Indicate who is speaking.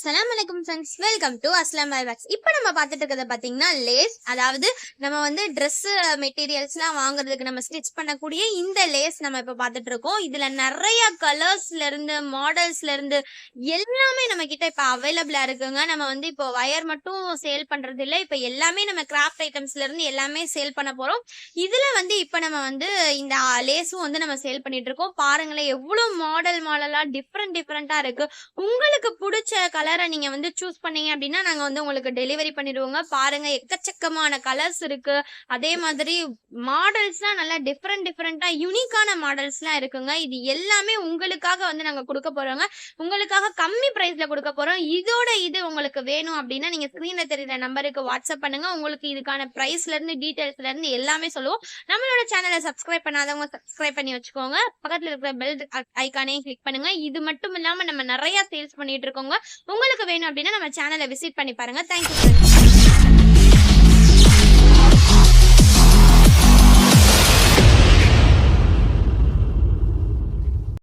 Speaker 1: Friends welcome to Aslam bakes இப்போ நம்ம பார்த்துட்டு இருக்கிறத பார்த்தீங்கன்னா லேஸ் அதாவது நம்ம வந்து ட்ரெஸ் மெட்டீரியல்ஸ்லாம் வாங்குறதுக்கு நம்ம ஸ்டிச் பண்ணக்கூடிய இந்த லேஸ் நம்ம இப்போ பார்த்துட்டு இருக்கோம். இதுல நிறைய கலர்ஸ்ல இருந்து மாடல்ஸ்ல இருந்து எல்லாமே நம்ம கிட்ட இப்போ அவைலபிளா இருக்குங்க. நம்ம வந்து இப்போ வயர் மட்டும் சேல் பண்றது இல்லை. இப்போ எல்லாமே நம்ம கிராஃப்ட் ஐட்டம்ஸ்ல இருந்து எல்லாமே சேல் பண்ண போறோம். இதுல வந்து இப்போ நம்ம வந்து இந்த லேஸும் வந்து நம்ம சேல் பண்ணிட்டு இருக்கோம். பாருங்களேன் எவ்வளவு மாடல் மாடலா டிஃப்ரெண்ட் டிஃப்ரெண்டா இருக்கு. உங்களுக்கு பிடிச்ச கலர் நீங்க வந்து சூஸ் பண்ணீங்க அப்படின்னா நாங்க வந்து உங்களுக்கு டெலிவரி பண்ணிடுவோங்க. பாருங்க எக்கச்சக்கமான கலர்ஸ் இருக்கு. அதே மாதிரி மாடல்ஸ்லாம் நல்லா டிஃப்ரெண்ட் டிஃப்ரெண்டா யூனிக்கான மாடல்ஸ்லாம் இருக்குங்க. இது எல்லாமே உங்களுக்காக வந்து நாங்க கொடுக்க போறோங்க. உங்களுக்காக கம்மி பிரைஸ்ல கொடுக்க போறோம். இதோட இது உங்களுக்கு வேணும் அப்படின்னா நீங்க ஸ்கிரீன்ல தெரியுற நம்பருக்கு வாட்ஸ்அப் பண்ணுங்க. உங்களுக்கு இதுக்கான பிரைஸ்ல இருந்து டீடைல்ஸ்ல இருந்து எல்லாமே சொல்லுவோம். நம்மளோட சேனலை சப்ஸ்கிரைப் பண்ணாதவங்க சப்ஸ்கிரைப் பண்ணி வச்சுக்கோங்க. பக்கத்துல இருக்கிற பெல் ஐக்கானையும் கிளிக் பண்ணுங்க. இது மட்டும் இல்லாம நம்ம நிறைய சேல்ஸ் பண்ணிட்டு இருக்கோங்க. உங்களுக்கு வேணும் அப்படின்னா நம்ம சேனலை விசிட் பண்ணி பாருங்க. தேங்க்யூ